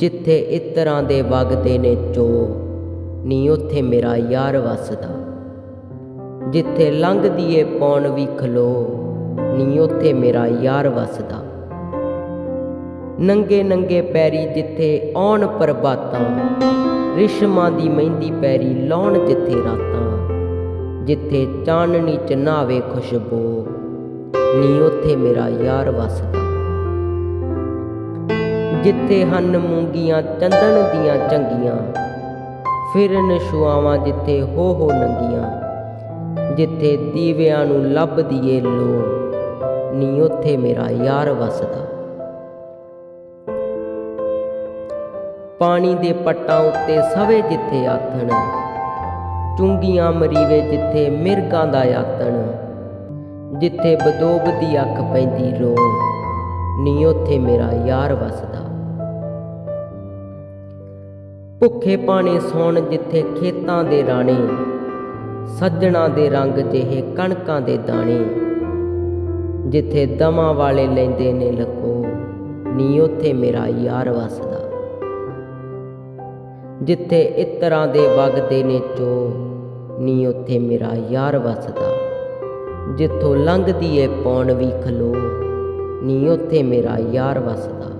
ਜਿੱਥੇ ਇਤਰਾਂ ਦੇ ਵਗਦੇ ਨੇ ਚੋ, ਨੀ ਉੱਥੇ ਮੇਰਾ ਯਾਰ ਵਸਦਾ। ਜਿੱਥੇ ਲੰਘਦੀ ਏ ਪੌਣ ਵੀ ਖਲੋ, ਨੀ ਉੱਥੇ ਮੇਰਾ ਯਾਰ ਵਸਦਾ। ਨੰਗੇ ਨੰਗੇ ਪੈਰੀ ਜਿੱਥੇ ਆਉਣ ਪ੍ਰਭਾਤਾਂ ਰਿਸ਼ਮਾਂ ਦੀ ਮਹਿੰਦੀ ਪੈਰੀ ਲਾਉਣ ਜਿੱਥੇ ਰਾਤਾਂ, ਜਿੱਥੇ ਚਾਨਣੀ ਚ ਨਾਵੇ ਖੁਸ਼ਬੂ, ਨੀ ਉੱਥੇ ਮੇਰਾ ਯਾਰ ਵਸਦਾ। ਜਿੱਥੇ ਹਨ ਮੂੰਗੀਆਂ ਚੰਦਨ ਦੀਆਂ ਚੰਗੀਆਂ। ਫਿਰਨ ਛੁਆਵਾਂ ਜਿੱਥੇ ਹੋ ਹੋ ਨੰਗੀਆਂ। ਜਿੱਥੇ ਦੀਵਿਆਂ ਨੂੰ ਲੱਭਦੀ ਏ ਲੋ ਨੀ ਉੱਥੇ ਮੇਰਾ ਯਾਰ ਵਸਦਾ। ਪਾਣੀ ਦੇ ਪੱਟਾਂ ਉੱਤੇ ਸਵੇ ਜਿੱਥੇ ਆਥਣ, ਚੁੰਗੀਆਂ ਮਰੀਵੇ ਜਿੱਥੇ ਮਿਰਗਾਂ ਦਾ ਆਤਣ ਜਿੱਥੇ ਬਦੋਬ ਦੀ ਅੱਖ ਪੈਂਦੀ ਰੋ ਨੀ ਉੱਥੇ ਮੇਰਾ ਯਾਰ ਵਸਦਾ। ਭੁੱਖੇ ਪਾਣੇ ਸੌਣ ਜਿੱਥੇ ਖੇਤਾਂ ਦੇ ਰਾਣੇ, ਸੱਜਣਾ ਦੇ ਰੰਗ ਜਿਹੇ ਕਣਕਾਂ ਦੇ ਦਾਣੇ। ਜਿੱਥੇ ਦਮਾਂ ਵਾਲੇ ਲੈਂਦੇ ਨੇ ਲਕੋ, ਨੀ ਉੱਥੇ ਮੇਰਾ ਯਾਰ ਵਸਦਾ। ਜਿੱਥੇ ਇਤਰਾਂ ਦੇ ਵਗਦੇ ਨੇ ਚੋ, ਨੀ ਉੱਥੇ ਮੇਰਾ ਯਾਰ ਵਸਦਾ। ਜਿੱਥੋਂ ਲੰਘਦੀ ਏ ਪੌਣ ਵੀ ਖਲੋ, ਨੀ ਉੱਥੇ ਮੇਰਾ ਯਾਰ ਵਸਦਾ।